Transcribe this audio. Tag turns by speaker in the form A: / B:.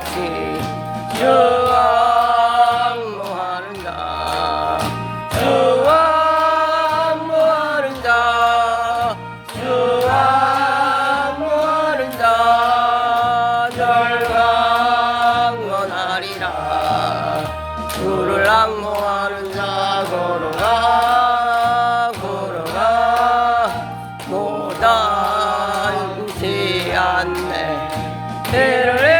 A: 같이 저항 뭐하는가? 저항 뭐하는가? 저항 뭐하는가? 절망 원하리라. 주를 악모하는 자 걸어가 걸어가. 못한 지 않네. 때를